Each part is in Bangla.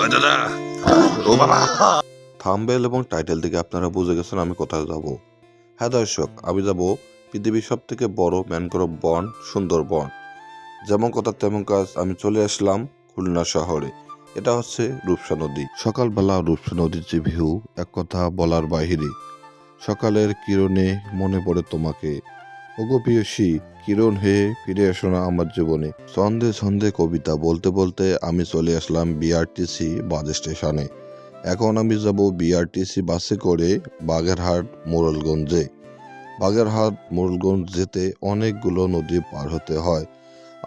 ওই দাদা। ও বাবা। থাম্বেল এবং টাইটেল থেকে আপনারা বুঝে গেছেন আমি কোথায় যাব। হ্যাঁ দর্শক আমি যাব পৃথিবীর সব থেকে বড় ম্যানগ্রোভ বন সুন্দরবন। যেমন কথা তেমন কাজ আমি চলে আসলাম খুলনা শহরে। এটা হচ্ছে রূপসা নদী। সকালবেলা রূপসা নদীর যে ভিউ এক কথা বলার বাহিরে। সকালের কিরণে মনে পড়ে তোমাকে। ওগো কিরণ হয়ে ফিরে এসো না আমার জীবনে। ছন্দে ছন্দে কবিতা বলতে বলতে আমি চলে আসলাম বিআরটিসি বাস স্টেশনে। এখন আমি যাব বিআরটিসি বাসে করে বাগেরহাট মোরলগঞ্জে বাগেরহাট মোরলগঞ্জ যেতে অনেকগুলো নদী পার হতে হয়।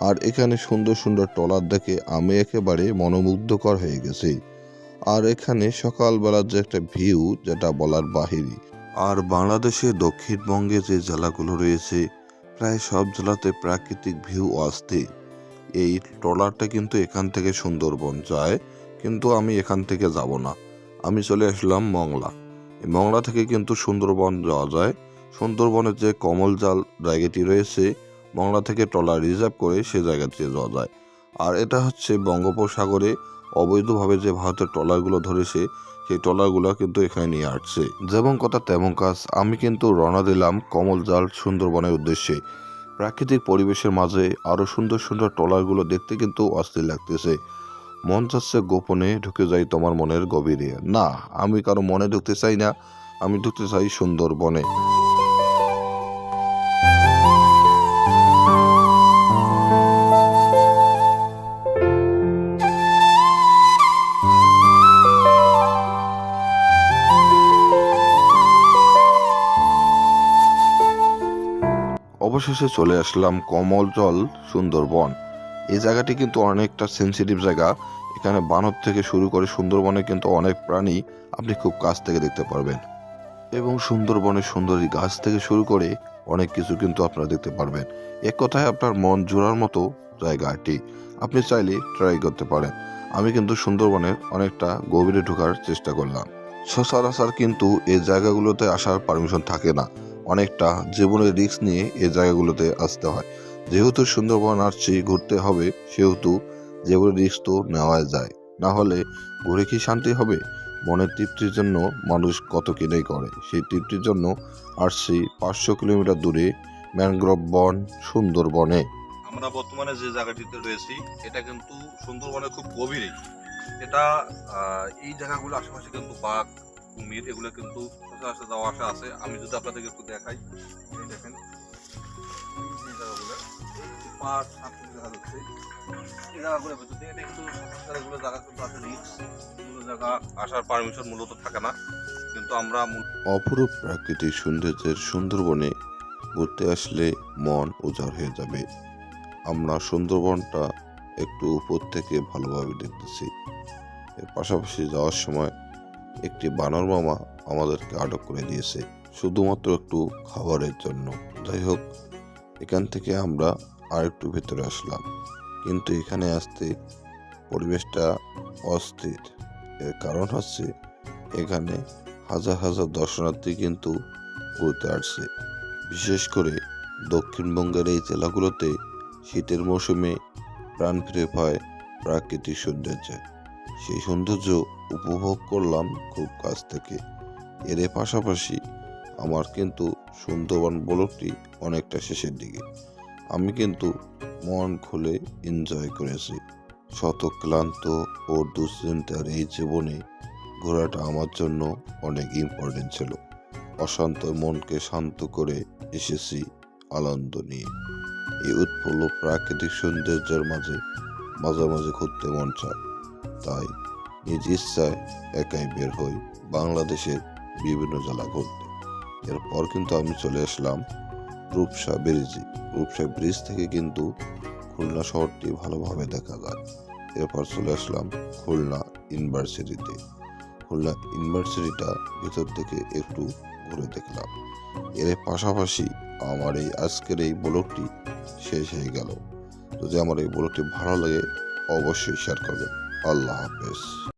আর এখানে সুন্দর সুন্দর ট্রলার দেখে আমি একেবারে মনোমুগ্ধকর হয়ে গেছি। আর এখানে সকালবেলার যে একটা ভিউ, যেটা বলার বাহিরে। আর বাংলাদেশে দক্ষিণবঙ্গে যে জেলাগুলো রয়েছে, প্রায় সব জেলাতে প্রাকৃতিক ভিউ আসতে। এই ট্রলারটা কিন্তু এখান থেকে সুন্দরবন যায়, কিন্তু আমি এখান থেকে যাব না। আমি চলে আসলাম মংলা। মংলা থেকে কিন্তু সুন্দরবন যাওয়া যায়। সুন্দরবনের যে কমল জাল জায়গাটি রয়েছে, মংলা থেকে ট্রলার রিজার্ভ করে সে জায়গাটিতে যাওয়া যায়। আর এটা হচ্ছে বঙ্গোপসাগরে অবৈধভাবে যে ভারতের ট্রলারগুলো ধরেছে সেই ট্রলারগুলো কিন্তু এখানে নিয়ে আসছে। যেমন কথা তেমন কাজ। আমি কিন্তু রওনা দিলাম কমল জাল সুন্দরবনের উদ্দেশ্যে। প্রাকৃতিক পরিবেশের মাঝে আরও সুন্দর সুন্দর ট্রলারগুলো দেখতে কিন্তু অস্থির লাগতেছে। মন চাচ্ছে গোপনে ঢুকে যাই তোমার মনের গভীরে। না, আমি কারও মনে ঢুকতে চাই না। আমি ঢুকতে চাই সুন্দরবনে। অবশেষে চলে আসলাম কমল জল সুন্দরবন। এই জায়গাটি কিন্তু অনেকটা সেন্সিটিভ জায়গা। এখানে বানর থেকে শুরু করে সুন্দরবনে কিন্তু অনেক প্রাণী আপনি খুব কাছ থেকে দেখতে পারবেন। এবং সুন্দরবনের সুন্দরী গাছ থেকে শুরু করে অনেক কিছু কিন্তু আপনারা দেখতে পারবেন। এক কথায় আপনার মন জোড়ার মতো জায়গাটি। আপনি চাইলে ট্রাই করতে পারেন। আমি কিন্তু সুন্দরবনের অনেকটা গভীরে ঢোকার চেষ্টা করলাম। সচরাচর কিন্তু এই জায়গাগুলোতে আসার পারমিশন থাকে না। অনেকটা জীবনের রিস্ক নিয়ে এই জায়গাগুলোতে আসতে হয়। যেহেতু সুন্দরবন আসছি ঘুরতে হবে, সেহেতু জীবনের রিস্ক তো নেওয়া যায়। না হলে ঘুরে কি শান্তি হবে? মনের তৃপ্তির জন্য মানুষ কত কিনেই করে। সেই তৃপ্তির জন্য আসছি পাঁচশো কিলোমিটার দূরে ম্যানগ্রোভ বন সুন্দরবনে। আমরা বর্তমানে যে জায়গাটিতে রয়েছি, এটা কিন্তু সুন্দরবনের খুব গভীরে। এটা এই জায়গাগুলো আশেপাশে কিন্তু বাঘ কুমির, এগুলো কিন্তু সচরাচর যাওয়া, আসা আছে। আমি যদি আপনাদেরকে একটু দেখাই দেখেন আসার পারমিশন মূলত থাকে না। কিন্তু আমরা অপরূপ প্রাকৃতিক সৌন্দর্যের সুন্দরবনে ঘুরতে আসলে মন উজাড় হয়ে যাবে। আমরা সুন্দরবনটা একটু উপর থেকে ভালোভাবে দেখতেছি। এর পাশাপাশি যাওয়ার সময় একটি বানর মামা আমাদেরকে আটক করে দিয়েছে, শুধুমাত্র একটু খাবারের জন্য। যাই হোক, এখান থেকে আমরা আর একটু ভেতরে আসলাম। কিন্তু এখানে আসতে পরিবেশটা অস্থির। এর কারণ হচ্ছে, এখানে হাজার হাজার দর্শনার্থী কিন্তু ঘুরতে আসছে। বিশেষ করে দক্ষিণবঙ্গের এই জেলাগুলোতে শীতের মৌসুমে প্রাণ ফিরে পায় প্রাকৃতিক সৌন্দর্য। সেই সৌন্দর্য উপভোগ করলাম খুব কাছ থেকে। এর পাশাপাশি আমার কিন্তু সুন্দরবন ব্লকটি অনেকটা শেষের দিকে। আমি কিন্তু মন খুলে এনজয় করেছি। শত ক্লান্ত ও দুশ্চিন্তার এই জীবনে ঘোরাটা আমার জন্য অনেক ইম্পর্টেন্ট ছিল। অশান্ত মনকে শান্ত করে এসেছি আনন্দ নিয়ে। এই উৎফুল্ল প্রাকৃতিক সৌন্দর্যের মাঝে মাঝে মাঝে ঘুরতে মন চায়। তাই নিজ ইচ্ছায় একাই বের হই বাংলাদেশের বিভিন্ন জেলা ঘুরতে। এরপর কিন্তু আমি চলে আসলাম রূপসা ব্রিজে। রূপসা ব্রিজ থেকে কিন্তু খুলনা শহরটি ভালোভাবে দেখা যায়। এরপর চলে আসলাম খুলনা ইউনিভার্সিটিতে। খুলনা ইউনিভার্সিটিটা ভিতর থেকে একটু ঘুরে দেখলাম। এর পাশাপাশি আমার এই আজকের এই ব্লগটি শেষ হয়ে গেল। যদি আমার এই ব্লগটি ভালো লাগে, অবশ্যই শেয়ার করবেন। আল্লাহ হাফেজ।